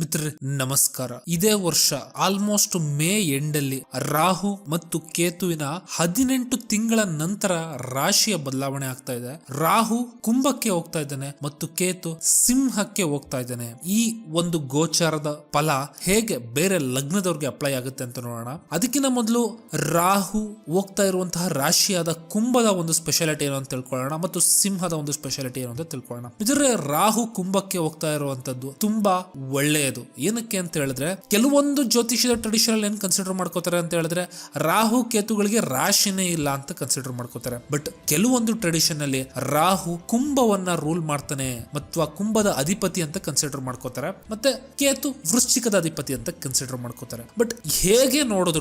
ಮಿತ್ರ ನಮಸ್ಕಾರ. ಇದೇ ವರ್ಷ ಆಲ್ಮೋಸ್ಟ್ ಮೇ ಎಂಡಲ್ಲಿ ರಾಹು ಮತ್ತು ಕೇತುವಿನ ಹದಿನೆಂಟು ತಿಂಗಳ ನಂತರ ರಾಶಿಯ ಬದಲಾವಣೆ ಆಗ್ತಾ ಇದೆ. ರಾಹು ಕುಂಭಕ್ಕೆ ಹೋಗ್ತಾ ಇದ್ದಾನೆ ಮತ್ತು ಕೇತು ಸಿಂಹಕ್ಕೆ ಹೋಗ್ತಾ ಇದ್ದಾನೆ. ಈ ಒಂದು ಗೋಚಾರದ ಫಲ ಹೇಗೆ ಬೇರೆ ಲಗ್ನದವ್ರಿಗೆ ಅಪ್ಲೈ ಆಗುತ್ತೆ ಅಂತ ನೋಡೋಣ. ಅದಕ್ಕಿಂತ ಮೊದಲು ರಾಹು ಹೋಗ್ತಾ ಇರುವಂತಹ ರಾಶಿಯಾದ ಕುಂಭದ ಒಂದು ಸ್ಪೆಷಾಲಿಟಿ ಏನು ಅಂತ ತಿಳ್ಕೊಳ್ಳೋಣ ಮತ್ತು ಸಿಂಹದ ಒಂದು ಸ್ಪೆಷಾಲಿಟಿ ಏನು ಅಂತ ತಿಳ್ಕೊಳ್ಳೋಣ. ಇದ್ರೆ ರಾಹು ಕುಂಭಕ್ಕೆ ಹೋಗ್ತಾ ಇರುವಂತದ್ದು ತುಂಬಾ ಒಳ್ಳೆಯದು ಏನಕ್ಕೆ ಅಂತ ಹೇಳಿದ್ರೆ, ಕೆಲವೊಂದು ಜ್ಯೋತಿಷ್ಯದ ಟ್ರೆಡಿಷನಲ್ ಏನ್ ಕನ್ಸಿಡರ್ ಮಾಡ್ಕೋತಾರೆ ಅಂತ ಹೇಳಿದ್ರೆ, ರಾಹು ಕೇತುಗಳಿಗೆ ರಾಶಿನೇ ಇಲ್ಲ ಅಂತ ಕನ್ಸಿಡರ್ ಮಾಡ್ಕೋತಾರೆ. ಬಟ್ ಕೆಲವೊಂದು ಟ್ರೆಡಿಷನ್ ಅಲ್ಲಿ ರಾಹು ಕುಂಭವನ್ನ ರೂಲ್ ಮಾಡ್ತಾನೆ ಮತ್ತು ಆ ಕುಂಭದ ಅಧಿಪತಿ ಅಂತ ಕನ್ಸಿಡರ್ ಮಾಡ್ಕೋತಾರೆ. ಮತ್ತೆ ಕೇತು ವೃಶ್ಚಿಕದ ಅಧಿಪತಿ ಅಂತ ಕನ್ಸಿಡರ್ ಮಾಡ್ಕೋತಾರೆ. ಬಟ್ ಹೇಗೆ ನೋಡಿದ್ರು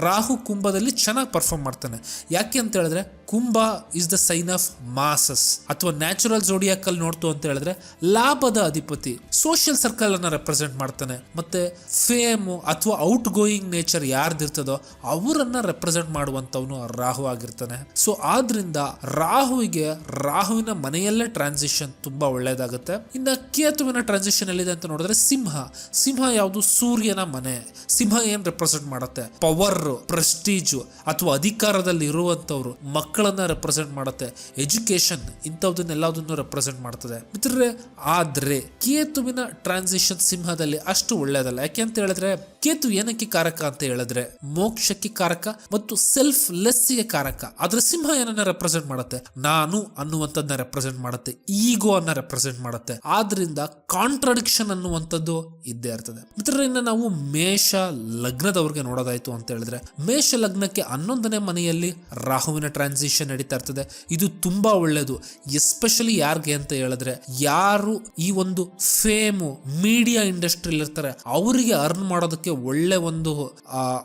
ರಾಹು ಕುಂಭದಲ್ಲಿ ಚೆನ್ನಾಗಿ ಪರ್ಫಾರ್ಮ್ ಮಾಡ್ತಾನೆ. ಯಾಕೆ ಅಂತ ಹೇಳಿದ್ರೆ Kumbha is the sign of masses ಅಥವಾ ನ್ಯಾಚುರಲ್ ಜೋಡಿಯಾಕಲ್ ನೋಡ್ತು ಅಂತ ಹೇಳಿದ್ರೆ ಲಾಭದ ಅಧಿಪತಿ ಸೋಷಿಯಲ್ ಸರ್ಕಲ್ ಅನ್ನ ರೆಪ್ರೆಸೆಂಟ್ ಮಾಡ್ತಾನೆ. ಮತ್ತೆ ಫೇಮ್ ಅಥವಾ ಔಟ್ ಗೋಯಿಂಗ್ ನೇಚರ್ ಯಾರ್ದಿರ್ತದೋ ಅವರನ್ನ ರೆಪ್ರೆಸೆಂಟ್ ಮಾಡುವಂತವನು ರಾಹು ಆಗಿರ್ತಾನೆ. ಸೊ ಆದ್ರಿಂದ ರಾಹುವಿಗೆ ರಾಹುವಿನ ಮನೆಯಲ್ಲೇ ಟ್ರಾನ್ಸಿಷನ್ ತುಂಬಾ ಒಳ್ಳೇದಾಗುತ್ತೆ. ಇನ್ನ ಕೇತುವಿನ ಟ್ರಾನ್ಸಿಷನ್ ಎಲ್ಲಿದೆ ಅಂತ ನೋಡಿದ್ರೆ ಸಿಂಹ. ಸಿಂಹ ಯಾವುದು? ಸೂರ್ಯನ ಮನೆ. ಸಿಂಹ ಏನ್ ರೆಪ್ರೆಸೆಂಟ್ ಮಾಡುತ್ತೆ? ಪವರ್ ಪ್ರೆಸ್ಟೀಜ್ ಅಥವಾ ಅಧಿಕಾರದಲ್ಲಿ ಇರುವಂತವ್ರು ಮಕ್ಕಳನ್ನ ರೆಪ್ರೆಸೆಂಟ್ ಮಾಡುತ್ತೆ. ಎಜುಕೇಶನ್ ಇಂಥವ್ದನ್ನೆಲ್ಲದನ್ನು ರೆಪ್ರೆಸೆಂಟ್ ಮಾಡ್ತದೆ. ಮಿತ್ರರೇ, ಆದ್ರೆ ಕೇತುವಿನ ಟ್ರಾನ್ಸಿಷನ್ ಸಿಂಹದಲ್ಲಿ ಅಷ್ಟು ಒಳ್ಳೇದಲ್ಲ ಯಾಕೆ ಅಂತ ಹೇಳಿದ್ರೆ, ಕೇತು ಏನಕ್ಕೆ ಕಾರಕ ಅಂತ ಹೇಳಿದ್ರೆ, ಮೋಕ್ಷಕ್ಕೆ ಕಾರಕ ಮತ್ತು ಸೆಲ್ಫ್ ಲೆಸ್ಸಿಗೆ ಕಾರಕ. ಆದ್ರೆ ಸಿಂಹ ಏನನ್ನ ರೆಪ್ರೆಸೆಂಟ್ ಮಾಡುತ್ತೆ? ನಾನು ಅನ್ನುವಂಥದ್ದನ್ನ ರೆಪ್ರೆಸೆಂಟ್ ಮಾಡುತ್ತೆ. ಈಗೋ ಅನ್ನ ರೆಪ್ರೆಸೆಂಟ್ ಮಾಡುತ್ತೆ. ಆದ್ರಿಂದ ಕಾಂಟ್ರಡಿಕ್ಷನ್ ಅನ್ನುವಂಥದ್ದು ಇದ್ದೇ ಇರ್ತದೆ. ಮಿತ್ರರೇ, ಇನ್ನು ನಾವು ಮೇಷ ಲಗ್ನದವ್ರಿಗೆ ನೋಡೋದಾಯ್ತು ಅಂತ ಹೇಳಿದ್ರೆ, ಮೇಷ ಲಗ್ನಕ್ಕೆ ಹನ್ನೊಂದನೇ ಮನೆಯಲ್ಲಿ ರಾಹುವಿನ ಟ್ರಾನ್ಸಿಷನ್ ನಡೀತಾ ಇರ್ತದೆ. ಇದು ತುಂಬಾ ಒಳ್ಳೆಯದು ಎಸ್ಪೆಷಲಿ ಯಾರಿಗೆ ಅಂತ ಹೇಳಿದ್ರೆ, ಯಾರು ಈ ಒಂದು ಫೇಮು ಮೀಡಿಯಾ ಇಂಡಸ್ಟ್ರಿಯಲ್ಲಿ ಇರ್ತಾರೆ, ಅವರಿಗೆ ಅರ್ನ್ ಮಾಡೋದಕ್ಕೆ ಒಳ್ಳೆ ಒಂದು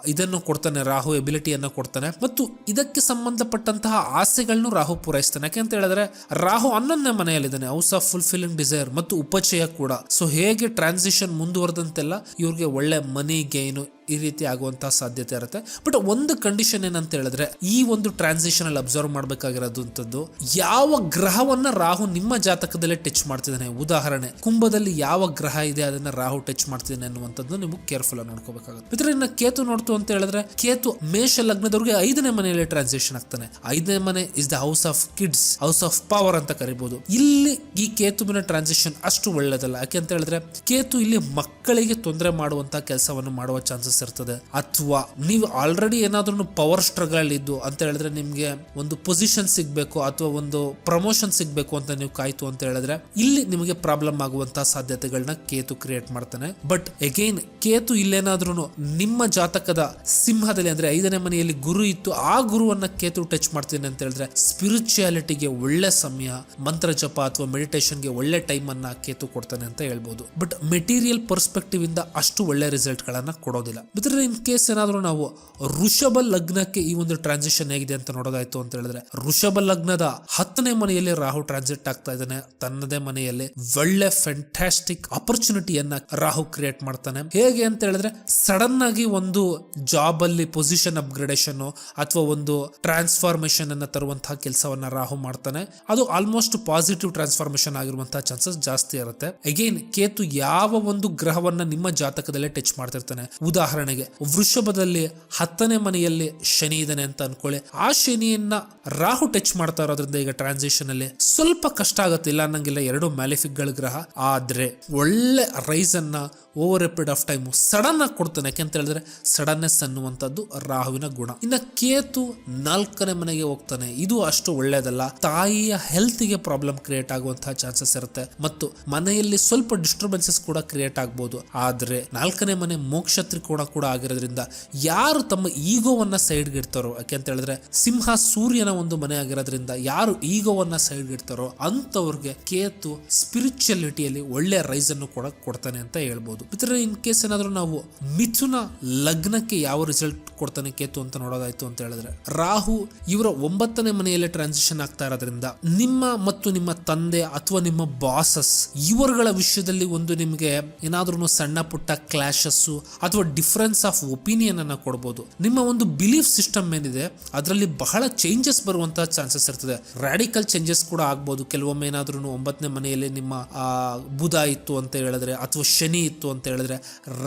ಇದನ್ನು ಕೊಡ್ತಾನೆ, ರಾಹು ಎಬಿಲಿಟಿಯನ್ನು ಕೊಡ್ತಾನೆ. ಮತ್ತು ಇದಕ್ಕೆ ಸಂಬಂಧಪಟ್ಟಂತಹ ಆಸೆಗಳನ್ನು ರಾಹು ಪೂರೈಸ್ತಾನೆ. ಯಾಕೆ ಅಂತ ಹೇಳಿದ್ರೆ, ರಾಹು ಹನ್ನೊಂದನೇ ಮನೆಯಲ್ಲಿದ್ದಾನೆ. ಹೌಸ್ ಆಫ್ ಫುಲ್ಫಿಲಿಂಗ್ ಡಿಸೈರ್ ಮತ್ತು ಉಪಚಯ ಕೂಡ. ಸೊ ಹೇಗೆ ಟ್ರಾನ್ಸಿಷನ್ ಮುಂದುವರೆದಂತೆಲ್ಲ ಇವ್ರಿಗೆ ಒಳ್ಳೆ ಮನಿ ಗೈನು ಈ ರೀತಿ ಆಗುವಂತಹ ಸಾಧ್ಯತೆ ಇರುತ್ತೆ. ಬಟ್ ಒಂದು ಕಂಡೀಷನ್ ಏನಂತ ಹೇಳಿದ್ರೆ, ಈ ಒಂದು ಟ್ರಾನ್ಸಿಷನ್ ಅಲ್ಲಿ ಅಬ್ಸರ್ವ್ ಮಾಡಬೇಕಾಗಿರೋದಂಥದ್ದು, ಯಾವ ಗ್ರಹವನ್ನ ರಾಹು ನಿಮ್ಮ ಜಾತಕದಲ್ಲೇ ಟಚ್ ಮಾಡ್ತಿದ್ದಾನೆ. ಉದಾಹರಣೆ, ಕುಂಭದಲ್ಲಿ ಯಾವ ಗ್ರಹ ಇದೆ, ಅದನ್ನ ರಾಹು ಟಚ್ ಮಾಡ್ತಿದ್ದಾನೆ ಅನ್ನುವಂಥದ್ದು ನೀವು ಕೇರ್ಫುಲ್ ಆಗಿ ನೋಡ್ಕೋಬೇಕಾಗುತ್ತೆ. ಮಿತ್ರ ಇನ್ನ ಕೇತು ನೋಡ್ತು ಅಂತ ಹೇಳಿದ್ರೆ, ಕೇತು ಮೇಷ ಲಗ್ನದವ್ರಿಗೆ ಐದನೇ ಮನೆಯಲ್ಲಿ ಟ್ರಾನ್ಸಿಷನ್ ಆಗ್ತಾನೆ. ಐದನೇ ಮನೆ is the house of kids house of power ಅಂತ ಕರಿಬಹುದು ಇಲ್ಲಿ ಈ ಕೇತುವಿನ ಟ್ರಾನ್ಸಿಷನ್ ಅಷ್ಟು ಒಳ್ಳೇದಲ್ಲ. ಯಾಕೆ ಅಂತ ಹೇಳಿದ್ರೆ, ಕೇತು ಇಲ್ಲಿ ಮಕ್ಕಳಿಗೆ ತೊಂದರೆ ಮಾಡುವಂತ ಕೆಲಸವನ್ನು ಮಾಡುವ ಚಾನ್ಸಸ್ ಇರ್ತದೆ. ಅಥವಾ ನೀವು ಆಲ್ರೆಡಿ ಏನಾದ್ರೂ ಪವರ್ ಸ್ಟ್ರಗಲ್ ಇದ್ದು ಅಂತ ಹೇಳಿದ್ರೆ ನಿಮ್ಗೆ ಒಂದು ಪೊಸಿಷನ್ ಸಿಗ್ಬೇಕು ಅಥವಾ ಒಂದು ಪ್ರಮೋಷನ್ ಸಿಗ್ಬೇಕು ಅಂತ ನೀವು ಕಾಯ್ತು ಅಂತ ಹೇಳಿದ್ರೆ ಇಲ್ಲಿ ನಿಮಗೆ ಪ್ರಾಬ್ಲಮ್ ಆಗುವಂತ ಸಾಧ್ಯತೆಗಳನ್ನ ಕೇತು ಕ್ರಿಯೇಟ್ ಮಾಡ್ತಾನೆ. ಬಟ್ ಅಗೈನ್ ಕೇತು ಇಲ್ಲೇನಾದ್ರೂ ನಿಮ್ಮ ಜಾತಕದ ಸಿಂಹದಲ್ಲಿ ಅಂದ್ರೆ ಐದನೇ ಮನೆಯಲ್ಲಿ ಗುರು ಇತ್ತು, ಆ ಗುರುವನ್ನ ಕೇತು ಟಚ್ ಮಾಡ್ತೀನಿ ಅಂತ ಹೇಳಿದ್ರೆ ಸ್ಪಿರಿಚುಯಾಲಿಟಿಗೆ ಒಳ್ಳೆ ಸಮಯ, ಮಂತ್ರ ಜಪ ಅಥವಾ ಮೆಡಿಟೇಷನ್ಗೆ ಒಳ್ಳೆ ಟೈಮ್ ಅನ್ನ ಕೇತು ಕೊಡ್ತಾನೆ ಅಂತ ಹೇಳ್ಬೋದು. ಬಟ್ ಮೆಟೀರಿಯಲ್ ಪರ್ಸ್ಪೆಕ್ಟಿವ್ ಇಂದ ಅಷ್ಟು ಒಳ್ಳೆ ರಿಸಲ್ಟ್ ಗಳನ್ನ ಕೊಡೋದಿಲ್ಲ. ಮಿತ್ರರೇ ಇನ್ ಕೇಸ್ ಏನಾದರೂ ನಾವು ಋಷಭ ಲಗ್ನಕ್ಕೆ ಈ ಒಂದು ಟ್ರಾನ್ಸಿಷನ್ ಹೇಗಿದೆ ಅಂತ ನೋಡೋದಾಯ್ತು ಅಂತ ಹೇಳಿದ್ರೆ, ಋಷಭ ಲಗ್ನದ ಹತ್ತನೇ ಮನೆಯಲ್ಲಿ ರಾಹು ಟ್ರಾನ್ಸಿಟ್ ಆಗ್ತಾ ಇದ್ದಾನೆ. ತನ್ನದೇ ಮನೆಯಲ್ಲಿ ಒಳ್ಳೆ ಫ್ಯಾಂಟಾಸ್ಟಿಕ್ ಅಪರ್ಚುನಿಟಿಯನ್ನ ರಾಹು ಕ್ರಿಯೇಟ್ ಮಾಡ್ತಾನೆ. ಹೇಗೆ ಅಂತ ಹೇಳಿದ್ರೆ ಸಡನ್ ಆಗಿ ಒಂದು ಜಾಬ್ ಅಲ್ಲಿ ಪೊಸಿಷನ್ ಅಪ್ಗ್ರೇಡೇಷನ್ ಅಥವಾ ಒಂದು ಟ್ರಾನ್ಸ್ಫಾರ್ಮೇಶನ್ ಅನ್ನ ತರುವಂತಹ ಕೆಲಸವನ್ನ ರಾಹು ಮಾಡ್ತಾನೆ. ಅದು ಆಲ್ಮೋಸ್ಟ್ ಪಾಸಿಟಿವ್ ಟ್ರಾನ್ಸ್ಫಾರ್ಮೇಶನ್ ಆಗಿರುವಂತಹ ಚಾನ್ಸಸ್ ಜಾಸ್ತಿ ಇರುತ್ತೆ. ಅಗೇನ್ ಕೇತು ಯಾವ ಒಂದು ಗ್ರಹವನ್ನ ನಿಮ್ಮ ಜಾತಕದಲ್ಲೇ ಟಚ್ ಮಾಡ್ತಿರ್ತಾನೆ. ಉದಾಹರಣೆಗೆ, ವೃಷಭದಲ್ಲಿ ಹತ್ತನೇ ಮನೆಯಲ್ಲಿ ಶನಿ ಇದ್ದಾನೆ ಅಂತ ಅನ್ಕೊಳ್ಳಿ. ಆ ಶನಿಯನ್ನ ರಾಹು ಟಚ್ ಮಾಡ್ತಾ ಇರೋದ್ರಿಂದ ಈಗ ಟ್ರಾನ್ಸಿಷನ್ ಅಲ್ಲಿ ಸ್ವಲ್ಪ ಕಷ್ಟ ಆಗುತ್ತೆ. ಇಲ್ಲ ಅನ್ನಂಗಿಲ್ಲ, ಎರಡು ಮ್ಯಾಲಿಫಿಕ್ಗಳ ಗ್ರಹ. ಆದ್ರೆ ಒಳ್ಳೆ ರೈಸ್ ಅನ್ನ over a period of time sudden ಆಗಿ ಕೊಡ್ತಾನೆ. ಯಾಕೆಂತ ಹೇಳಿದ್ರೆ ಸಡನ್ನೆಸ್ ಅನ್ನುವಂಥದ್ದು ರಾಹುವಿನ ಗುಣ. ಇನ್ನ ಕೇತು ನಾಲ್ಕನೇ ಮನೆಗೆ ಹೋಗ್ತಾನೆ. ಇದು ಅಷ್ಟು ಒಳ್ಳೇದಲ್ಲ. ತಾಯಿಯ ಹೆಲ್ತ್ಗೆ ಪ್ರಾಬ್ಲಮ್ ಕ್ರಿಯೇಟ್ ಆಗುವಂತಹ ಚಾನ್ಸಸ್ ಇರುತ್ತೆ. ಮತ್ತು ಮನೆಯಲ್ಲಿ ಸ್ವಲ್ಪ ಡಿಸ್ಟರ್ಬೆನ್ಸಸ್ ಕೂಡ ಕ್ರಿಯೇಟ್ ಆಗ್ಬೋದು. ಆದ್ರೆ ನಾಲ್ಕನೇ ಮನೆ ಮೋಕ್ಷ ತ್ರಿಕೋಣ ಕೂಡ ಆಗಿರೋದ್ರಿಂದ ಯಾರು ತಮ್ಮ ಈಗೋವನ್ನ ಸೈಡ್ಗೆ ಇಡ್ತಾರೋ, ಯಾಕೆ ಅಂತ ಹೇಳಿದ್ರೆ ಸಿಂಹ ಸೂರ್ಯನ ಒಂದು ಮನೆ ಆಗಿರೋದ್ರಿಂದ ಯಾರು ಈಗೋವನ್ನ ಸೈಡ್ಗೆ ಇಡ್ತಾರೋ ಅಂತವ್ರಿಗೆ ಕೇತು ಸ್ಪಿರಿಚುಯಾಲಿಟಿಯಲ್ಲಿ ಒಳ್ಳೆ ರೈಸ್ ಅನ್ನು ಕೂಡ ಕೊಡ್ತಾನೆ ಅಂತ ಹೇಳ್ಬೋದು. ಮಿತ್ರರೇ ಇನ್ ಕೇಸ್ ಏನಾದ್ರೂ ನಾವು ಮಿಥುನ ಲಗ್ನಕ್ಕೆ ಯಾವ ರಿಸಲ್ಟ್ ಕೊಡ್ತಾನೆ ಕೇತು ಅಂತ ನೋಡೋದಾಯ್ತು ಅಂತ ಹೇಳಿದ್ರೆ, ರಾಹು ಇವರ ಒಂಬತ್ತನೇ ಮನೆಯಲ್ಲಿ ಟ್ರಾನ್ಸಿಷನ್ ಆಗ್ತಾ ಇರೋದ್ರಿಂದ ನಿಮ್ಮ ಮತ್ತು ನಿಮ್ಮ ತಂದೆ ಅಥವಾ ನಿಮ್ಮ ಬಾಸಸ್ ಇವರುಗಳ ವಿಷಯದಲ್ಲಿ ಒಂದು ನಿಮಗೆ ಏನಾದ್ರೂ ಸಣ್ಣ ಪುಟ್ಟ ಕ್ಲಾಶಸ್ ಅಥವಾ ಡಿಫ್ರೆನ್ಸ್ ಆಫ್ ಒಪಿನಿಯನ್ ಅನ್ನ ಕೊಡ್ಬೋದು. ನಿಮ್ಮ ಒಂದು ಬಿಲೀಫ್ ಸಿಸ್ಟಮ್ ಏನಿದೆ, ಅದರಲ್ಲಿ ಬಹಳ ಚೇಂಜಸ್ ಬರುವಂತ ಚಾನ್ಸಸ್ ಇರ್ತದೆ. ರಾಡಿಕಲ್ ಚೇಂಜಸ್ ಕೂಡ ಆಗ್ಬೋದು. ಕೆಲವೊಮ್ಮೆ ಏನಾದ್ರೂ ಒಂಬತ್ತನೇ ಮನೆಯಲ್ಲಿ ನಿಮ್ಮ ಬುಧ ಇತ್ತು ಅಂತ ಹೇಳಿದ್ರೆ, ಅಥವಾ ಶನಿ ಇತ್ತು ಅಂತ ಹೇಳಿದ್ರೆ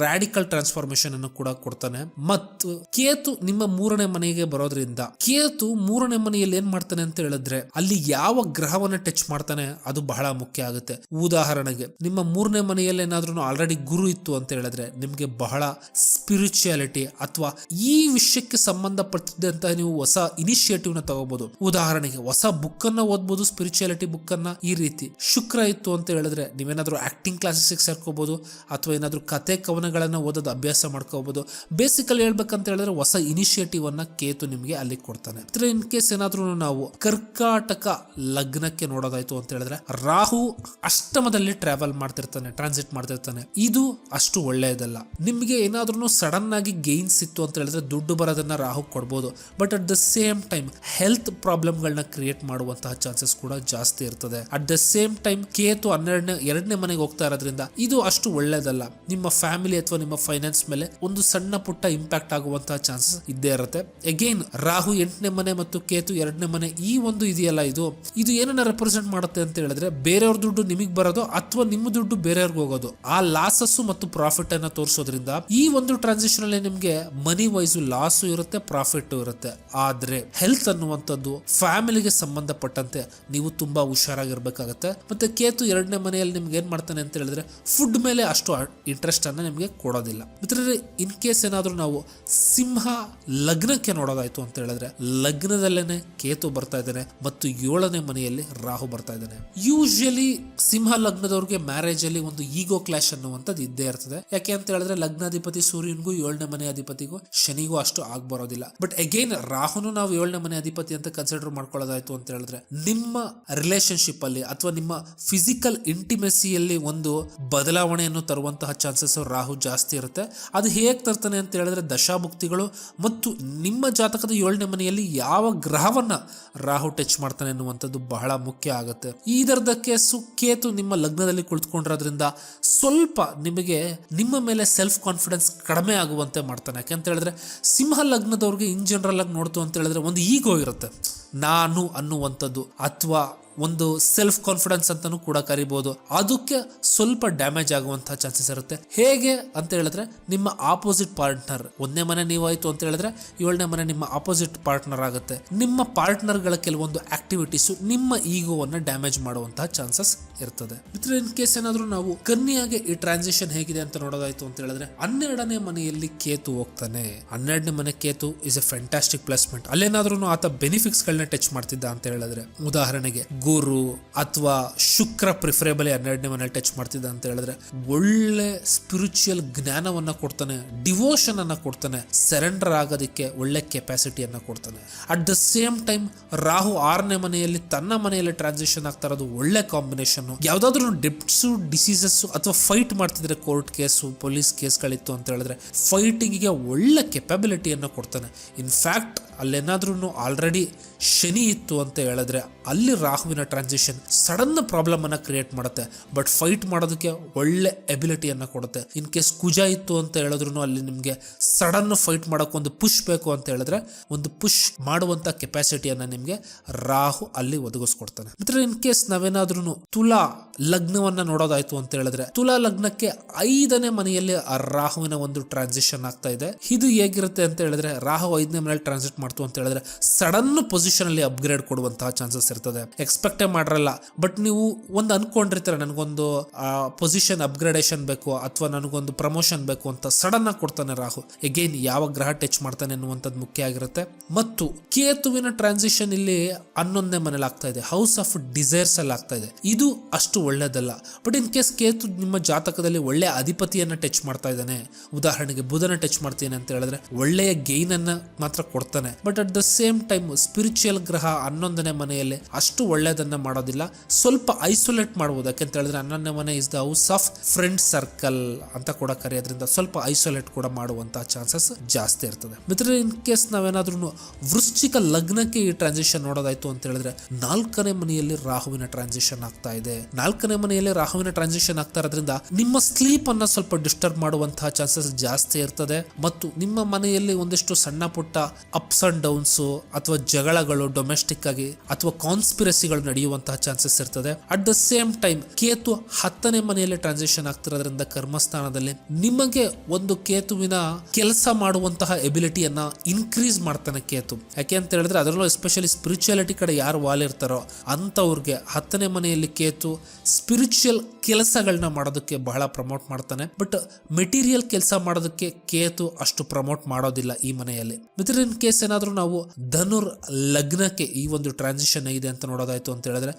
ರಾಡಿಕಲ್ ಟ್ರಾನ್ಸ್ಫಾರ್ಮೇಶನ್ ಅನ್ನು ಕೂಡ ಕೊಡ್ತಾನೆ. ಮತ್ತು ಕೇತು ನಿಮ್ಮ ಮೂರನೇ ಮನೆಗೆ ಬರೋದ್ರಿಂದ, ಕೇತು ಮೂರನೇ ಮನೆಯಲ್ಲಿ ಏನ್ ಮಾಡ್ತಾನೆ ಅಂತ ಹೇಳಿದ್ರೆ, ಅಲ್ಲಿ ಯಾವ ಗ್ರಹವನ್ನ ಟಚ್ ಮಾಡ್ತಾನೆ, ಅದು ಬಹಳ ಮುಖ್ಯ ಆಗುತ್ತೆ. ಉದಾಹರಣೆಗೆ, ನಿಮ್ಮ ಮೂರನೇ ಮನೆಯಲ್ಲಿ ಏನಾದ್ರೂ ಆಲ್ರೆಡಿ ಗುರು ಇತ್ತು ಅಂತ ಹೇಳಿದ್ರೆ, ನಿಮ್ಗೆ ಬಹಳ ಸ್ಪಿರಿಚುಯಾಲಿಟಿ ಅಥವಾ ಈ ವಿಷಯಕ್ಕೆ ಸಂಬಂಧಪಟ್ಟಿದ್ದಂತಹ ನೀವು ಹೊಸ ಇನಿಷಿಯೇಟಿವ್ನ ತಗೋಬಹುದು ಉದಾಹರಣೆಗೆ ಹೊಸ ಬುಕ್ ಅನ್ನ ಓದ್ಬೋದು ಸ್ಪಿರಿಚುಯಾಲಿಟಿ ಬುಕ್ ಅನ್ನ ಈ ರೀತಿ. ಶುಕ್ರ ಇತ್ತು ಅಂತ ಹೇಳಿದ್ರೆ ನೀವೇನಾದ್ರೂ ಆಕ್ಟಿಂಗ್ ಕ್ಲಾಸಸ್ ಸೇರ್ಕೋಬಹುದು ಅಥವಾ ಏನಾದ್ರೂ ಕತೆ ಕವನಗಳನ್ನ ಓದೋದು ಅಭ್ಯಾಸ ಮಾಡ್ಕೋಬಹುದು ಬೇಸಿಕಲಿ ಹೇಳ್ಬೇಕಂತ ಹೇಳಿದ್ರೆ ಹೊಸ ಇನಿಷಿಯೇಟಿವ್ ಅನ್ನ ಕೇತು ನಿಮಗೆ ಅಲ್ಲಿ ಕೊಡ್ತಾನೆ. ಇನ್ ಕೇಸ್ ಏನಾದ್ರೂ ನಾವು ಕರ್ಕಾಟಕ ಲಗ್ನಕ್ಕೆ ನೋಡೋದಾಯ್ತು ಅಂತ ಹೇಳಿದ್ರೆ ರಾಹು ಅಷ್ಟಮದಲ್ಲಿ ಟ್ರಾವೆಲ್ ಮಾಡ್ತಿರ್ತಾನೆ ಟ್ರಾನ್ಸಿಟ್ ಮಾಡ್ತಿರ್ತಾನೆ. ಇದು ಅಷ್ಟು ಒಳ್ಳೆಯದಲ್ಲ. ನಿಮಗೆ ಏನಾದ್ರೂ ಸಡನ್ ಆಗಿ ಗೇನ್ಸ್ ಇತ್ತು ಅಂತ ಹೇಳಿದ್ರೆ ದುಡ್ಡು ಬರೋದನ್ನ ರಾಹು ಕೊಡ್ಬೋದು. But at the same time health ಪ್ರಾಬ್ಲಮ್ಗಳನ್ನ create ಮಾಡುವಂತಹ ಚಾನ್ಸಸ್ ಕೂಡ ಜಾಸ್ತಿ ಇರ್ತದೆ. At the same time Ketu ಹನ್ನೆರಡನೇ, ಎರಡನೇ ಮನೆಗೆ ಹೋಗ್ತಾ ಇರೋದ್ರಿಂದ ಇದು ಅಷ್ಟು ಒಳ್ಳೇದಲ್ಲ. ನಿಮ್ಮ ಫ್ಯಾಮಿಲಿ ಅಥವಾ ನಿಮ್ಮ ಫೈನಾನ್ಸ್ ಮೇಲೆ ಒಂದು ಸಣ್ಣ ಪುಟ್ಟ ಇಂಪ್ಯಾಕ್ಟ್ ಆಗುವಂತಹ ಚಾನ್ಸಸ್ ಇದ್ದೇ ಇರುತ್ತೆ. ಅಗೇನ್ ರಾಹು ಎಂಟನೇ ಮನೆ ಮತ್ತು ಕೇತು ಎರಡನೇ ಮನೆ ಈ ಒಂದು ಇದೆಯಲ್ಲ ಇದು. ಇದು ಏನನ್ನ ರೆಪ್ರೆಸೆಂಟ್ ಮಾಡುತ್ತೆ ಅಂತ ಹೇಳಿದ್ರೆ ಬೇರೆಯವ್ರ ದುಡ್ಡು ನಿಮಗೆ ಬರೋದು ಅಥವಾ ನಿಮ್ಮ ದುಡ್ಡು ಬೇರೆಯವ್ರಿಗೆ ಹೋಗೋದು. ಆ ಲಾಸಸ್ ಮತ್ತು ಪ್ರಾಫಿಟ್ ಅನ್ನ ತೋರಿಸೋದ್ರಿಂದ ಈ ಒಂದು ಟ್ರಾನ್ಸಿಷನ್ ಅಲ್ಲಿ ನಿಮ್ಗೆ ಮನಿ ವೈಸ್ ಲಾಸ್ ಇರುತ್ತೆ ಪ್ರಾಫಿಟ್ ಇರುತ್ತೆ. ಆದ್ರೆ ಹೆಲ್ತ್ ಅನ್ನುವಂಥದ್ದು ಫ್ಯಾಮಿಲಿಗೆ ಸಂಬಂಧಪಟ್ಟಂತೆ ನೀವು ತುಂಬಾ ಹುಷಾರಾಗಿರ್ಬೇಕಾಗತ್ತೆ. ಮತ್ತೆ ಕೇತು ಎರಡನೇ ಮನೆಯಲ್ಲಿ ನಿಮ್ಗೆ ಏನ್ ಮಾಡ್ತಾನೆ ಅಂತ ಹೇಳಿದ್ರೆ ಫುಡ್ ಮೇಲೆ ಅಷ್ಟು ಇಂಟ್ರೆಸ್ಟ್ ಅನ್ನ ನಿಮಗೆ ಕೊಡೋದಿಲ್ಲ. ಮಿತ್ರರೇ ಇನ್ ಕೇಸ್ ಏನಾದ್ರೂ ನಾವು ಸಿಂಹ ಲಗ್ನಕ್ಕೆ ನೋಡೋದಾಯ್ತು ಅಂತ ಹೇಳಿದ್ರೆ, ಲಗ್ನದಲ್ಲೇನೆ ಕೇತು ಬರ್ತಾ ಇದ್ದಾನೆ ಮತ್ತು ಏಳನೇ ಮನೆಯಲ್ಲಿ ರಾಹು ಬರ್ತಾ ಇದ್ದಾನೆ. ಯೂಶಲಿ ಸಿಂಹ ಲಗ್ನದವ್ರಿಗೆ ಮ್ಯಾರೇಜ್ ಅಲ್ಲಿ ಒಂದು ಈಗೋ ಕ್ಲಾಶ್ ಅನ್ನುವಂಥದ್ದು ಇದ್ದೇ ಇರ್ತದೆ. ಯಾಕೆ ಅಂತ ಹೇಳಿದ್ರೆ, ಲಗ್ನಾಧಿಪತಿ ಸೂರ್ಯನಿಗೂ ಏಳನೇ ಮನೆ ಅಧಿಪತಿಗೂ ಶನಿಗೂ ಅಷ್ಟು ಆಗ್ ಬರೋದಿಲ್ಲ. ಬಟ್ ಅಗೇನ್ ರಾಹುನು ನಾವು ಏಳನೇ ಮನೆ ಅಧಿಪತಿ ಅಂತ ಕನ್ಸಿಡರ್ ಮಾಡ್ಕೊಳ್ಳೋದಾಯ್ತು ಅಂತ ಹೇಳಿದ್ರೆ, ನಿಮ್ಮ ರಿಲೇಶನ್ಶಿಪ್ ಅಲ್ಲಿ ಅಥವಾ ನಿಮ್ಮ ಫಿಸಿಕಲ್ ಇಂಟಿಮೆಸಿಯಲ್ಲಿ ಒಂದು ಬದಲಾವಣೆಯನ್ನು ತರುವಂತಹ ಚಾನ್ಸಸ್ ರಾಹು ಜಾಸ್ತಿ ಇರುತ್ತೆ. ಅದು ಹೇಗೆ ತರ್ತಾನೆ ಅಂತ ಹೇಳಿದ್ರೆ, ದಶಾಭುಕ್ತಿಗಳು ಮತ್ತು ನಿಮ್ಮ ಜಾತಕದ ಏಳನೇ ಮನೆಯಲ್ಲಿ ಯಾವ ಗ್ರಹವನ್ನ ರಾಹು ಟಚ್ ಮಾಡ್ತಾನೆ ಅನ್ನುವಂಥದ್ದು ಬಹಳ ಮುಖ್ಯ ಆಗುತ್ತೆ. ಇದರದಕ್ಕೆ ಸುಖೇತು ನಿಮ್ಮ ಲಗ್ನದಲ್ಲಿ ಕುಳಿತುಕೊಂಡಿರೋದ್ರಿಂದ ಸ್ವಲ್ಪ ನಿಮಗೆ ನಿಮ್ಮ ಮೇಲೆ ಸೆಲ್ಫ್ ಕಾನ್ಫಿಡೆನ್ಸ್ ಕಡಿಮೆ ಆಗುವಂತೆ ಮಾಡ್ತಾನೆ. ಯಾಕೆಂತ ಹೇಳಿದ್ರೆ ಸಿಂಹ ಲಗ್ನದವ್ರಿಗೆ ಇನ್ ಜನರಲ್ ಆಗಿ ನೋಡ್ತು ಅಂತ ಹೇಳಿದ್ರೆ ಒಂದು ಈಗೋ ಇರುತ್ತೆ. ನಾನು ಅನ್ನುವಂಥದ್ದು ಅಥವಾ ಒಂದು ಸೆಲ್ಫ್ ಕಾನ್ಫಿಡೆನ್ಸ್ ಅಂತಾನೂ ಕೂಡ ಕರಿಬಹುದು ಅದಕ್ಕೆ ಸ್ವಲ್ಪ ಡ್ಯಾಮೇಜ್ ಆಗುವಂತಹ ಚಾನ್ಸಸ್ ಇರುತ್ತೆ. ಹೇಗೆ ಅಂತ ಹೇಳಿದ್ರೆ, ನಿಮ್ಮ ಆಪೋಸಿಟ್ ಪಾರ್ಟ್ನರ್ ಒಂದನೇ ಮನೆ ನೀವಾಯ್ತು ಅಂತ ಹೇಳಿದ್ರೆ, ಏಳನೇ ಮನೆ ನಿಮ್ಮ ಆಪೋಸಿಟ್ ಪಾರ್ಟ್ನರ್ ಆಗುತ್ತೆ. ನಿಮ್ಮ ಪಾರ್ಟ್ನರ್ಗಳ ಕೆಲವೊಂದು ಆಕ್ಟಿವಿಟೀಸ್ ನಿಮ್ಮ ಈಗೋವನ್ನ ಡ್ಯಾಮೇಜ್ ಮಾಡುವಂತಹ ಚಾನ್ಸಸ್ ಇರ್ತದೆ. ಮಿತ್ರ ಇನ್ ಕೇಸ್ ಏನಾದ್ರೂ ನಾವು ಕನ್ನಿಯಾಗಿ ಈ ಟ್ರಾನ್ಸಿಷನ್ ಹೇಗಿದೆ ಅಂತ ನೋಡೋದಾಯ್ತು ಅಂತ ಹೇಳಿದ್ರೆ, ಹನ್ನೆರಡನೇ ಮನೆಯಲ್ಲಿ ಕೇತು ಹೋಗ್ತಾನೆ. ಹನ್ನೆರಡನೇ ಮನೆ Ketu is a fantastic placement ಅಲ್ಲೇನಾದ್ರೂ ಆತ ಬೆನಿಫಿಟ್ಸ್ ಗಳನ್ನ ಟಚ್ ಮಾಡ್ತಿದ್ದ ಅಂತ ಹೇಳಿದ್ರೆ, ಉದಾಹರಣೆಗೆ ಗುರು ಅಥವಾ ಶುಕ್ರ ಪ್ರಿಫರೇಬಲಿ ಹನ್ನೆರಡನೇ ಮನೆಯಲ್ಲಿ ಟಚ್ ಮಾಡ್ತಿದ್ದ ಅಂತ ಹೇಳಿದ್ರೆ, ಒಳ್ಳೆ ಸ್ಪಿರಿಚುವಲ್ ಜ್ಞಾನವನ್ನ ಕೊಡ್ತಾನೆ ಡಿವೋಷನ್ ಅನ್ನ ಕೊಡ್ತಾನೆ ಸೆರೆಂಡರ್ ಆಗೋದಕ್ಕೆ ಒಳ್ಳೆ ಕೆಪಾಸಿಟಿಯನ್ನ ಕೊಡ್ತಾನೆ. At the same time Rahu ಆರನೇ ಮನೆಯಲ್ಲಿ ತನ್ನ ಮನೆಯಲ್ಲಿ ಟ್ರಾನ್ಸಾಕ್ಷನ್ ಆಗ್ತಾ ಇರೋದು ಒಳ್ಳೆ ಕಾಂಬಿನೇಷನ್ ಯಾವ್ದಾದ್ರು ಡೆಪ್ಟ್ಸು ಡಿಸೀಸಸ್ ಅಥವಾ ಫೈಟ್ ಮಾಡ್ತಿದ್ರೆ ಕೋರ್ಟ್ ಕೇಸು ಪೊಲೀಸ್ ಕೇಸ್ಗಳಿತ್ತು ಅಂತ ಹೇಳಿದ್ರೆ ಫೈಟಿಂಗಿಗೆ ಒಳ್ಳೆ ಕೆಪಬಿಲಿಟಿಯನ್ನು ಕೊಡ್ತಾನೆ. ಇನ್ಫ್ಯಾಕ್ಟ್ ಅಲ್ಲೇನಾದ್ರೂ ಆಲ್ರೆಡಿ ಶನಿ ಇತ್ತು ಅಂತ ಹೇಳಿದ್ರೆ, ಅಲ್ಲಿ ರಾಹುವಿನ ಟ್ರಾನ್ಸಿಷನ್ ಸಡನ್ ಪ್ರಾಬ್ಲಮ್ ಅನ್ನ ಕ್ರಿಯೇಟ್ ಮಾಡುತ್ತೆ. ಬಟ್ ಫೈಟ್ ಮಾಡೋದಕ್ಕೆ ಒಳ್ಳೆ ಎಬಿಲಿಟಿಯನ್ನ ಕೊಡುತ್ತೆ. ಇನ್ ಕೇಸ್ ಕುಜ ಇತ್ತು ಅಂತ ಹೇಳಿದ್ರು ಅಲ್ಲಿ ನಿಮಗೆ ಸಡನ್ ಫೈಟ್ ಮಾಡೋಕೆ ಒಂದು ಪುಷ್ ಬೇಕು ಅಂತ ಹೇಳಿದ್ರೆ ಒಂದು ಪುಷ್ ಮಾಡುವಂತ ಕೆಪಾಸಿಟಿಯನ್ನ ನಿಮಗೆ ರಾಹು ಅಲ್ಲಿ ಒದಗಿಸ್ಕೊಡ್ತಾನೆ. ಮತ್ತೆ ಇನ್ ಕೇಸ್ ನಾವೇನಾದ್ರೂ ತುಲಾ ಲಗ್ನವನ್ನ ನೋಡೋದಾಯ್ತು ಅಂತ ಹೇಳಿದ್ರೆ ತುಲಾ ಲಗ್ನಕ್ಕೆ ಐದನೇ ಮನೆಯಲ್ಲಿ ರಾಹುವಿನ ಒಂದು ಟ್ರಾನ್ಸಿಷನ್ ಆಗ್ತಾ ಇದೆ. ಇದು ಹೇಗಿರುತ್ತೆ ಅಂತ ಹೇಳಿದ್ರೆ ರಾಹು ಐದನೇ ಮನೆಯಲ್ಲಿ ಟ್ರಾನ್ಸಿಟ್ ಮಾಡ್ತು ಅಂತ ಹೇಳಿದ್ರೆ ಸಡನ್ ಪೊಸಿಷನ್ ಅಲ್ಲಿ ಅಪ್ಗ್ರೇಡ್ ಕೊಡುವಂತಹ ಚಾನ್ಸಸ್ ಇರ್ತದೆ. ಎಕ್ಸ್ಪೆಕ್ಟೇ ಮಾಡಿರಲ್ಲ. ಬಟ್ ನೀವು ಒಂದು ಅನ್ಕೊಂಡಿರ್ತೀರ, ನನಗೊಂದು ಪೊಸಿಷನ್ ಅಪ್ಗ್ರೇಡೇಷನ್ ಬೇಕು ಅಥವಾ ನನಗೊಂದು ಪ್ರಮೋಷನ್ ಬೇಕು ಅಂತ ಸಡನ್ ಆಗಿ ಕೊಡ್ತಾನೆ ರಾಹು ಎಗೇನ್ ಯಾವ ಗ್ರಹ ಟಚ್ ಮಾಡ್ತಾನೆ ಅನ್ನುವಂಥದ್ದು ಮುಖ್ಯ ಆಗಿರುತ್ತೆ. ಮತ್ತು ಕೇತುವಿನ ಟ್ರಾನ್ಸಿಷನ್ ಇಲ್ಲಿ ಹನ್ನೊಂದನೇ ಮನೇಲಿ ಆಗ್ತಾ ಇದೆ. ಹೌಸ್ ಆಫ್ ಡಿಸೈರ್ಸ್ ಅಲ್ಲಿ ಆಗ್ತಾ ಇದೆ. ಇದು ಅಷ್ಟು ಒಳ್ಳೇದಲ್ಲ. ಬಟ್ ಇನ್ ಕೇಸ್ ಕೇತು ನಿಮ್ಮ ಜಾತಕದಲ್ಲಿ ಒಳ್ಳೆಯ ಅಧಿಪತಿಯನ್ನ ಟಚ್ ಮಾಡ್ತಾ ಇದ್ದಾನೆ, ಉದಾಹರಣೆಗೆ ಬುಧನ ಟಚ್ ಮಾಡ್ತೀನಿ ಅಂತ ಹೇಳಿದ್ರೆ ಒಳ್ಳೆಯ ಗೈನ್ ಅನ್ನ ಮಾತ್ರ ಕೊಡ್ತಾನೆ. But at the same time spiritual ಗ್ರಹ ಹನ್ನೊಂದನೇ ಮನೆಯಲ್ಲಿ ಅಷ್ಟು ಒಳ್ಳೆ ಒಳ್ಳೆಯದನ್ನ ಮಾಡೋದಿಲ್ಲ. ಸ್ವಲ್ಪ ಐಸೋಲೇಟ್ ಮಾಡ್ಬೋದು ಯಾಕೆಂತ ಹೇಳಿದ್ರೆ ಹನ್ನೊಂದನೇ ಮನೆ is the house of friend circle ಅಂತ ಕೂಡ ಕರೆಯೋದ್ರಿಂದ ಸ್ವಲ್ಪ ಐಸೋಲೇಟ್ ಕೂಡ ಮಾಡುವಂತಹ ಚಾನ್ಸಸ್ ಜಾಸ್ತಿ ಇರ್ತದೆ. ಮಿತ್ರ ಇನ್ ಕೇಸ್ ನಾವೇನಾದ್ರೂ ವೃಶ್ಚಿಕ ಲಗ್ನಕ್ಕೆ ಈ ಟ್ರಾನ್ಸಿಷನ್ ನೋಡೋದಾಯ್ತು ಅಂತ ಹೇಳಿದ್ರೆ ನಾಲ್ಕನೇ ಮನೆಯಲ್ಲಿ ರಾಹುವಿನ ಟ್ರಾನ್ಸಿಷನ್ ಆಗ್ತಾ ಇದೆ. ನಾಲ್ಕನೇ ಮನೆಯಲ್ಲಿ ರಾಹುವಿನ ಟ್ರಾನ್ಸಿಷನ್ ಆಗ್ತಾ ಇರೋದ್ರಿಂದ ನಿಮ್ಮ ಸ್ಲೀಪ್ ಅನ್ನ ಸ್ವಲ್ಪ ಡಿಸ್ಟರ್ಬ್ ಮಾಡುವಂತಹ ಚಾನ್ಸಸ್ ಜಾಸ್ತಿ ಇರ್ತದೆ. ಮತ್ತು ನಿಮ್ಮ ಮನೆಯಲ್ಲಿ ಒಂದಿಷ್ಟು ಸಣ್ಣ ಪುಟ್ಟ ಅಪ್ಸ್ ಅಂಡ್ ಡೌನ್ಸ್ ಅಥವಾ ಜಗಳಗಳು ಡೊಮೆಸ್ಟಿಕ್ ಆಗಿ ಅಥವಾ ಕಾನ್ಸ್ಪಿರಸಿಗಳು ನಡೆಯುವಂತಹ ಚಾನ್ಸಸ್ ಇರ್ತದೆ. At the same time Ketu ಹತ್ತನೇ ಮನೆಯಲ್ಲಿ ಟ್ರಾನ್ಸಾಕ್ಷನ್ ಆಗ್ತಿರೋದ್ರಿಂದ ಕರ್ಮಸ್ಥಾನದಲ್ಲಿ ನಿಮಗೆ ಒಂದು ಕೇತುವಿನ ಕೆಲಸ ಮಾಡುವಂತಹ ಎಬಿಲಿಟಿಯನ್ನ ಇನ್ಕ್ರೀಸ್ ಮಾಡ್ತಾನೆ ಕೇತು. ಯಾಕೆ ಅಂತ ಹೇಳಿದ್ರೆ ಅದರಲ್ಲೂ ಎಸ್ಪೆಷಲಿ ಸ್ಪಿರಿಚುಯಾಲಿಟಿ ಕಡೆ ಯಾರು ವಾಲಿರ್ತಾರೋ ಅಂಥವ್ರಿಗೆ ಹತ್ತನೇ ಮನೆಯಲ್ಲಿ ಕೇತು ಸ್ಪಿರಿಚುವಲ್ ಕೆಲಸಗಳನ್ನ ಮಾಡೋದಕ್ಕೆ ಬಹಳ ಪ್ರಮೋಟ್ ಮಾಡ್ತಾನೆ. ಬಟ್ ಮೆಟೀರಿಯಲ್ ಕೆಲಸ ಮಾಡೋದಕ್ಕೆ ಕೇತು ಅಷ್ಟು ಪ್ರಮೋಟ್ ಮಾಡೋದಿಲ್ಲ ಈ ಮನೆಯಲ್ಲಿ. ಮಿತ್ರ ಇನ್ ಕೇಸ್ ಏನಾದರೂ ನಾವು ಧನುರ್ ಲಗ್ನಕ್ಕೆ ಈ ಒಂದು ಟ್ರಾನ್ಸಿಷನ್ ಇದೆ ಅಂತ ನೋಡೋದಾಯ್ತು ಅಂತ ಹೇಳಿದ್ರೆ,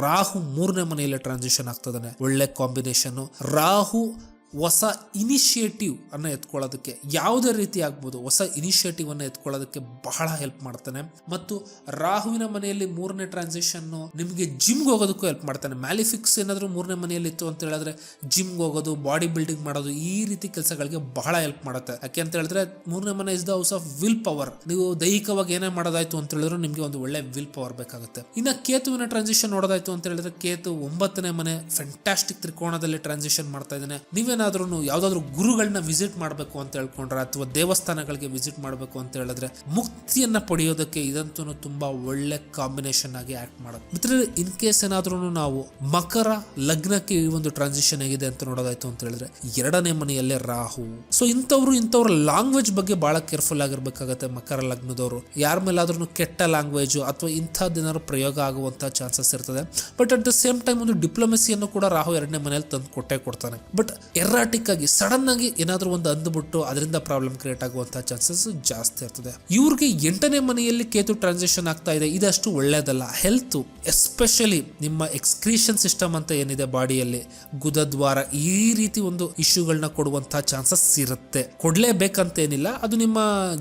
ರಾಹು ಮೂರನೇ ಮನೆಯಲ್ಲಿ ಟ್ರಾನ್ಸಿಷನ್ ಆಗ್ತದಾನೆ. ಒಳ್ಳೆ ಕಾಂಬಿನೇಷನ್ ರಾಹು ಹೊಸ ಇನಿಷಿಯೇಟಿವ್ ಅನ್ನು ಎತ್ಕೊಳ್ಳೋದಕ್ಕೆ ಯಾವುದೇ ರೀತಿ ಆಗ್ಬೋದು ಹೊಸ ಇನಿಷಿಯೇಟಿವ್ ಅನ್ನು ಎತ್ಕೊಳ್ಳೋದಕ್ಕೆ ಬಹಳ ಹೆಲ್ಪ್ ಮಾಡ್ತಾನೆ. ಮತ್ತು ರಾಹುವಿನ ಮನೆಯಲ್ಲಿ ಮೂರನೇ ಟ್ರಾನ್ಸಿಷನ್ ನಿಮಗೆ ಜಿಮ್ಗೆ ಹೋಗೋದಕ್ಕೂ ಹೆಲ್ಪ್ ಮಾಡ್ತಾನೆ. ಮ್ಯಾಲಿಫಿಕ್ಸ್ ಏನಾದರೂ ಮೂರನೇ ಮನೆಯಲ್ಲಿ ಇತ್ತು ಅಂತ ಹೇಳಿದ್ರೆ ಜಿಮ್ಗೆ ಹೋಗೋದು ಬಾಡಿ ಬಿಲ್ಡಿಂಗ್ ಮಾಡೋದು ಈ ರೀತಿ ಕೆಲಸಗಳಿಗೆ ಬಹಳ ಹೆಲ್ಪ್ ಮಾಡುತ್ತೆ. ಯಾಕೆ ಅಂತ ಹೇಳಿದ್ರೆ ಮೂರನೇ ಮನೆ is the house of will power ನೀವು ದೈಹಿಕವಾಗಿ ಏನೇ ಮಾಡೋದಾಯ್ತು ಅಂತ ಹೇಳಿದ್ರು ನಿಮಗೆ ಒಂದು ಒಳ್ಳೆ ವಿಲ್ ಪವರ್ ಬೇಕಾಗುತ್ತೆ. ಇನ್ನು ಕೇತುವಿನ ಟ್ರಾನ್ಸಿಷನ್ ನೋಡೋದಾಯ್ತು ಅಂತ ಹೇಳಿದ್ರೆ ಕೇತು ಒಂಬತ್ತನೇ ಮನೆ ಫ್ಯಾಂಟಾಸ್ಟಿಕ್ ತ್ರಿಕೋಣದಲ್ಲಿ ಟ್ರಾನ್ಸಿಷನ್ ಮಾಡ್ತಾ ಇದ್ದಾನೆ. ನೀವೇನಾದ್ರೂ ಯಾವ್ದಾದ್ರು ಗುರುಗಳನ್ನ ವಿಸಿಟ್ ಮಾಡಬೇಕು ಅಂತ ಹೇಳ್ಕೊಂಡ್ರೆ ಅಥವಾ ದೇವಸ್ಥಾನಗಳಿಗೆ ವಿಸಿಟ್ ಮಾಡಬೇಕು ಅಂತ ಹೇಳಿದ್ರೆ ಮುಕ್ತಿಯನ್ನ ಪಡೆಯೋದಕ್ಕೆ ಇದಂತೂ ತುಂಬಾ ಒಳ್ಳೆ ಕಾಂಬಿನೇಷನ್ ಆಗಿ ಆಕ್ಟ್ ಮಾಡೋದು. ಮಿತ್ರರೇ ಇನ್ ಕೇಸ್ ಏನಾದ್ರೂ ನಾವು ಮಕರ ಲಗ್ನಕ್ಕೆ ಈ ಒಂದು ಟ್ರಾನ್ಸಿಷನ್ ಆಗಿದೆ ಅಂತ ನೋಡೋದಾಯ್ತು ಅಂತ ಹೇಳಿದ್ರೆ ಎರಡನೇ ಮನೆಯಲ್ಲೇ ರಾಹು. ಸೊ ಇಂಥವ್ರು, ಇಂಥವ್ರ ಲ್ಯಾಂಗ್ವೇಜ್ ಬಗ್ಗೆ ಬಹಳ ಕೇರ್ಫುಲ್ ಆಗಿರ್ಬೇಕಾಗತ್ತೆ ಮಕರ ಲಗ್ನದವರು. ಯಾರ ಮೇಲಾದ್ರೂ ಕೆಟ್ಟ ಲ್ಯಾಂಗ್ವೇಜ್ ಅಥವಾ ಇಂಥದ್ದೇನಾದ್ರು ಪ್ರಯೋಗ ಆಗುವಂತ ಚಾನ್ಸಸ್ ಇರ್ತದೆ. But at the same time ಒಂದು ಡಿಪ್ಲೊಮೆಸಿಯನ್ನು ಕೂಡ ರಾಹು ಎರಡನೇ ಮನೆಯಲ್ಲಿ ತಂದು ಕೊಟ್ಟೆ ಕೊಡ್ತಾನೆ. ಬಟ್ ಎರ್ರಾಟಿಕ್ ಆಗಿ ಸಡನ್ ಆಗಿ ಏನಾದರೂ ಒಂದು ಅಂದ್ಬಿಟ್ಟು ಅದರಿಂದ ಪ್ರಾಬ್ಲಮ್ ಕ್ರಿಯೇಟ್ ಆಗುವಂತಹ ಚಾನ್ಸಸ್ ಜಾಸ್ತಿ ಇರ್ತದೆ ಇವ್ರಿಗೆ ಎಂಟನೇ ಮನೆಯಲ್ಲಿ ಕೇತು ಟ್ರಾನ್ಸಾಕ್ಷನ್ ಆಗ್ತಾ ಇದೆ, ಇದಷ್ಟು ಒಳ್ಳೇದಲ್ಲ. ಹೆಲ್ತ್ ಎಸ್ಪೆಷಲಿ ನಿಮ್ಮ ಎಕ್ಸ್ಕ್ರೀಷನ್ ಸಿಸ್ಟಮ್ ಅಂತ ಏನಿದೆ ಬಾಡಿಯಲ್ಲಿ, ಗುದದ್ವಾರ ಈ ರೀತಿ ಒಂದು ಇಶ್ಯೂಗಳನ್ನ ಕೊಡುವಂತಹ ಚಾನ್ಸಸ್ ಇರುತ್ತೆ. ಕೊಡ್ಲೇಬೇಕಂತ ಏನಿಲ್ಲ, ಅದು ನಿಮ್ಮ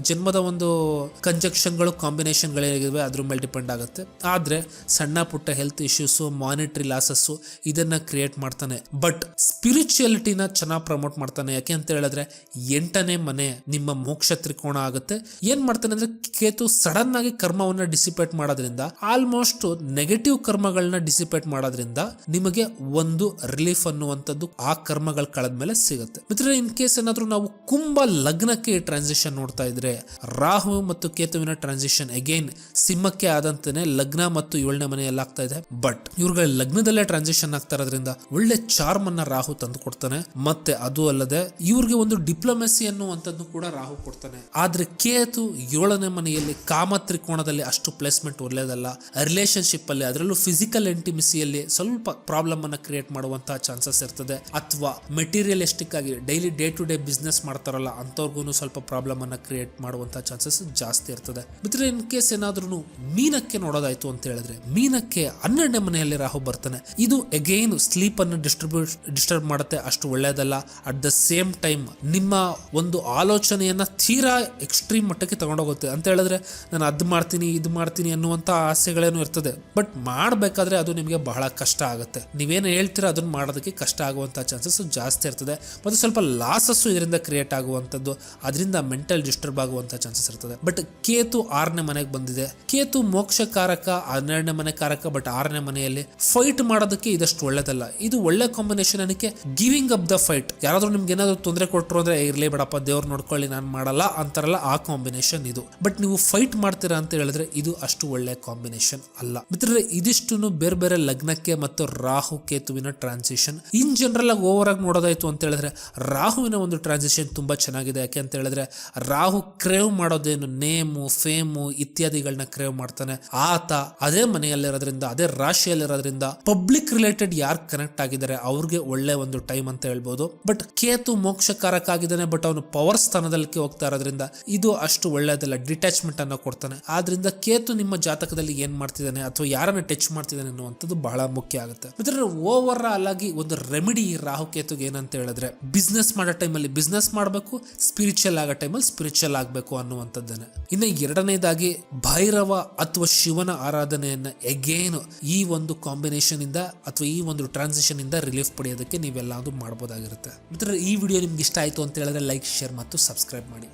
ಜನ್ಮದ ಒಂದು ಕಂಜಕ್ಷನ್ಗಳು ಏನಾಗಿದೆ ಅದ್ರ ಮೇಲೆ ಡಿಪೆಂಡ್ ಆಗುತ್ತೆ. ಆದ್ರೆ ಸಣ್ಣ ಪುಟ್ಟ ಹೆಲ್ತ್ ಇಶ್ಯೂಸು ಮಾನಿಟರಿ ಲಾಸಸ್ಸು ಇದನ್ನ ಕ್ರಿಯೇಟ್ ಮಾಡ್ತಾನೆ. ಬಟ್ ಸ್ಪಿರಿಚುಯಾಲಿಟಿನ ಚೆನ್ನಾಗಿ ಪ್ರಮೋಟ್ ಮಾಡ್ತಾನೆ. ಯಾಕೆ ಅಂತ ಹೇಳಿದ್ರೆ, ಎಂಟನೇ ಮನೆ ನಿಮ್ಮ ಮೋಕ್ಷ ತ್ರಿಕೋಣ ಆಗುತ್ತೆ. ಏನ್ ಮಾಡ್ತಾನೆ ಅಂದ್ರೆ, ಕೇತು ಸಡನ್ ಆಗಿ ಕರ್ಮವನ್ನ ಡಿಸಿಪೇಟ್ ಮಾಡೋದ್ರಿಂದ ಆಲ್ಮೋಸ್ಟ್ ನೆಗೆಟಿವ್ ಕರ್ಮಗಳನ್ನ ಡಿಸಿಪೇಟ್ ಮಾಡೋದ್ರಿಂದ, ನಿಮಗೆ ಒಂದು ರಿಲೀಫ್ ಅನ್ನುವಂಥದ್ದು ಆ ಕರ್ಮಗಳು ಕಳೆದ್ಮೇಲೆ ಸಿಗುತ್ತೆ. ಮಿತ್ರ ಇನ್ ಕೇಸ್ ಏನಾದ್ರೂ ನಾವು ಕುಂಭ ಲಗ್ನಕ್ಕೆ ಟ್ರಾನ್ಸಿಷನ್ ನೋಡ್ತಾ ಇದ್ರೆ, ರಾಹು ಮತ್ತು ಕೇತುವಿನ ಟ್ರಾನ್ಸಿಷನ್ ಅಗೈನ್ ಸಿಂಹಕ್ಕೆ ಆದಂತಾನೆ ಲಗ್ನ ಮತ್ತು ಏಳನೇ ಮನೆಯಲ್ಲಿ ಆಗ್ತಾ ಇದೆ. ಬಟ್ ಇವ್ರುಗಳ ಲಗ್ನದಲ್ಲೇ ಟ್ರಾನ್ಸಿಷನ್ ಆಗ್ತಾ ಇರೋದ್ರಿಂದ, ಒಳ್ಳೆ ಚಾರ್ಮ್ ಅನ್ನ ರಾಹು ತಂದು ಕೊಡ್ತಾನೆ. ಮತ್ತೆ ಅದು ಅಲ್ಲದೆ ಇವ್ರಿಗೆ ಒಂದು ಡಿಪ್ಲೊಮೆಸಿ ಅನ್ನುವಂಥದ್ದು ಕೂಡ ರಾಹು ಕೊಡ್ತಾನೆ. ಆದ್ರೆ ಕೇತು ಏಳನೇ ಮನೆಯಲ್ಲಿ ಕಾಮ ತ್ರಿಕೋಣದಲ್ಲಿ ಅಷ್ಟು ಪ್ಲೇಸ್ಮೆಂಟ್ ಒಳ್ಳೇದಲ್ಲ ರಿಲೇಶನ್ಶಿಪ್ ಅಲ್ಲಿ, ಅದರಲ್ಲೂ ಫಿಸಿಕಲ್ ಎಂಟಿಮಿಸಿಯಲ್ಲಿ ಸ್ವಲ್ಪ ಪ್ರಾಬ್ಲಮ್ ಅನ್ನ ಕ್ರಿಯೇಟ್ ಮಾಡುವಂತಹ ಚಾನ್ಸಸ್ ಇರ್ತದೆ. ಅಥವಾ ಮೆಟೀರಿಯಲಿಸ್ಟಿಕ್ ಆಗಿ daily day to day business ಮಾಡ್ತಾರಲ್ಲ ಅಂತವ್ರಿಗೂ ಸ್ವಲ್ಪ ಪ್ರಾಬ್ಲಮ್ ಅನ್ನ ಕ್ರಿಯೇಟ್ ಮಾಡುವಂತಹ ಚಾನ್ಸಸ್ ಜಾಸ್ತಿ ಇರ್ತದೆ. ಬಿಟ್ರೆ ಇನ್ ಕೇಸ್ ಏನಾದ್ರೂ ಮೀನಕ್ಕೆ ನೋಡೋದಾಯ್ತು ಅಂತ ಹೇಳಿದ್ರೆ, ಮೀನಕ್ಕೆ ಹನ್ನೆರಡನೇ ಮನೆಯಲ್ಲಿ ರಾಹು ಬರ್ತಾನೆ. ಇದು ಅಗೈನ್ ಸ್ಲೀಪ್ ಅನ್ನು ಡಿಸ್ಟ್ರಿಬ್ಯೂಟ್ ಡಿಸ್ಟರ್ಬ್ ಮಾಡುತ್ತೆ, ಅಷ್ಟು ಒಳ್ಳೆಯದಲ್ಲ ಅಟ್ ದ ಸೇಮ್ ಟೈಮ್ ನಿಮ್ಮ ಒಂದು ಆಲೋಚನೆಯನ್ನ ತೀರಾ ಎಕ್ಸ್ಟ್ರೀಮ್ ಮಟ್ಟಕ್ಕೆ ತಗೊಂಡೋಗುತ್ತೆ. ಅಂತ ಹೇಳಿದ್ರೆ ನಾನು ಅದು ಮಾಡ್ತೀನಿ, ಇದು ಮಾಡ್ತೀನಿ ಅನ್ನುವಂಥ ಆಸೆಗಳೇನು ಇರ್ತದೆ. ಬಟ್ ಮಾಡಬೇಕಾದ್ರೆ ಅದು ನಿಮಗೆ ಬಹಳ ಕಷ್ಟ ಆಗುತ್ತೆ. ನೀವೇನು ಹೇಳ್ತೀರಾ ಅದನ್ನ ಮಾಡೋದಕ್ಕೆ ಕಷ್ಟ ಆಗುವಂಥ ಚಾನ್ಸಸ್ ಜಾಸ್ತಿ ಇರ್ತದೆ. ಮತ್ತು ಸ್ವಲ್ಪ ಲಾಸಸ್ಸು ಇದರಿಂದ ಕ್ರಿಯೇಟ್ ಆಗುವಂಥದ್ದು, ಅದರಿಂದ ಮೆಂಟಲ್ ಡಿಸ್ಟರ್ಬ್ ಆಗುವಂಥ ಚಾನ್ಸಸ್ ಇರ್ತದೆ. ಬಟ್ ಕೇತು ಆರನೇ ಮನೆಗೆ ಬಂದಿದೆ. ಕೇತು ಮೋಕ್ಷ ಕಾರಕ ಹನ್ನೆರಡನೇ ಮನೆ ಕಾರಕ ಬಟ್ ಆರನೇ ಮನೆಯಲ್ಲಿ ಫೈಟ್ ಮಾಡೋದಕ್ಕೆ ಇದಷ್ಟು ಒಳ್ಳೇದಲ್ಲ. ಇದು ಒಳ್ಳೆ ಕಾಂಬಿನೇಷನ್ ಏನಕ್ಕೆ ಗಿವಿಂಗ್ ಅಪ್ ದ ಫೈಟ್ ಯಾರಾದ್ರೂ ನಿಮ್ಗೆ ಏನಾದ್ರು ತೊಂದರೆ ಕೊಟ್ಟರು ಅಂದ್ರೆ ಇರ್ಲಿ ಬೇಡಪ್ಪ, ದೇವ್ರು ನೋಡ್ಕೊಳ್ಳಿ, ನಾನು ಮಾಡಲ್ಲ, ಅಂತಾರಲ್ಲ, ಆ ಕಾಂಬಿನೇಷನ್ ಇದು. ಬಟ್ ನೀವು ಫೈಟ್ ಮಾಡ್ತೀರಾ ಅಂತ ಹೇಳಿದ್ರೆ, ಇದು ಅಷ್ಟು ಒಳ್ಳೆ ಕಾಂಬಿನೇಷನ್ ಅಲ್ಲ. ಮಿತ್ರರೇ ಇದಿಷ್ಟು ಬೇರೆ ಬೇರೆ ಲಗ್ನಕ್ಕೆ ಮತ್ತು ರಾಹು ಕೇತುವಿನ ಟ್ರಾನ್ಸಿಷನ್ ಇನ್ ಜನರಲ್ ಆಗಿ ಓವರ್ ಆಗಿ ನೋಡೋದಾಯ್ತು ಅಂತ ಹೇಳಿದ್ರೆ, ರಾಹುವಿನ ಒಂದು ಟ್ರಾನ್ಸಿಷನ್ ತುಂಬಾ ಚೆನ್ನಾಗಿದೆ. ಯಾಕೆ ಅಂತ ಹೇಳಿದ್ರೆ, ರಾಹು ಕ್ರೇವ್ ಮಾಡೋದೇನು ನೇಮು ಫೇಮು ಇತ್ಯಾದಿಗಳನ್ನ ಕ್ರೇವ್ ಮಾಡ್ತಾನೆ. ಆತ ಅದೇ ಮನೆಯಲ್ಲಿರೋದ್ರಿಂದ, ಅದೇ ರಾಶಿಯಲ್ಲಿರೋದ್ರಿಂದ ಪಬ್ಲಿಕ್ ರಿಲೇಟೆಡ್ ಯಾರು ಕನೆಕ್ಟ್ ಆಗಿದ್ದಾರೆ, ಅವ್ರಿಗೆ ಒಳ್ಳೆ ಒಂದು ಟೈಮ್ ಅಂತ ಹೇಳ್ಬೋದು. ಅನ್ಬೋದು ಬಟ್ ಕೇತು ಮೋಕ್ಷಕಾರಕ ಆಗಿದ್ದಾನೆ ಬಟ್ ಅವನು ಪವರ್ ಸ್ಥಾನದಲ್ಲಿ ಹೋಗ್ತಾ ಇರೋದ್ರಿಂದ ಇದು ಅಷ್ಟು ಒಳ್ಳೆಯದಲ್ಲ ಡಿಟ್ಯಾಚ್ಮೆಂಟ್ ಅನ್ನು ಕೊಡ್ತಾನೆ. ಆದ್ರಿಂದ ಕೇತು ನಿಮ್ಮ ಜಾತಕದಲ್ಲಿ ಏನ್ ಮಾಡ್ತಿದ್ದಾನೆ ಅಥವಾ ಯಾರನ್ನ ಟಚ್ ಮಾಡ್ತಿದ್ದಾನೆ ಅನ್ನುವಂಥದ್ದು ಬಹಳ ಮುಖ್ಯ ಆಗುತ್ತೆ. ಮತ್ತೆ ಓವರ್ ಆಲ್ ಆಗಿ ಒಂದು ರೆಮಿಡಿ ರಾಹು ಕೇತುಗೆ ಏನಂತ ಹೇಳಿದ್ರೆ ಬಿಸ್ನೆಸ್ ಮಾಡೋ ಟೈಮಲ್ಲಿ ಬಿಸ್ನೆಸ್ ಮಾಡಬೇಕು ಸ್ಪಿರಿಚುವಲ್ ಆಗೋ ಟೈಮಲ್ಲಿ ಸ್ಪಿರಿಚುವಲ್ ಆಗಬೇಕು ಅನ್ನುವಂಥದ್ದನ್ನ. ಇನ್ನು ಎರಡನೇದಾಗಿ, ಭೈರವ ಅಥವಾ ಶಿವನ ಆರಾಧನೆಯನ್ನ ಎಗೇನು ಈ ಒಂದು ಕಾಂಬಿನೇಷನ್ ಇಂದ ಅಥವಾ ಈ ಒಂದು ಟ್ರಾನ್ಸಿಷನ್ ಇಂದ ರಿಲೀಫ್ ಪಡೆಯೋದಕ್ಕೆ ನೀವೆಲ್ಲ ಮಾಡಬಹುದಾಗಿರುತ್ತೆ ಮಿತ್ರರು ಈ ವಿಡಿಯೋ ನಿಮ್ಗೆ ಇಷ್ಟ ಆಯಿತು ಅಂತ ಹೇಳಿದ್ರೆ ಲೈಕ್ ಶೇರ್ ಮತ್ತು ಸಬ್ಸ್ಕ್ರೈಬ್ ಮಾಡಿ.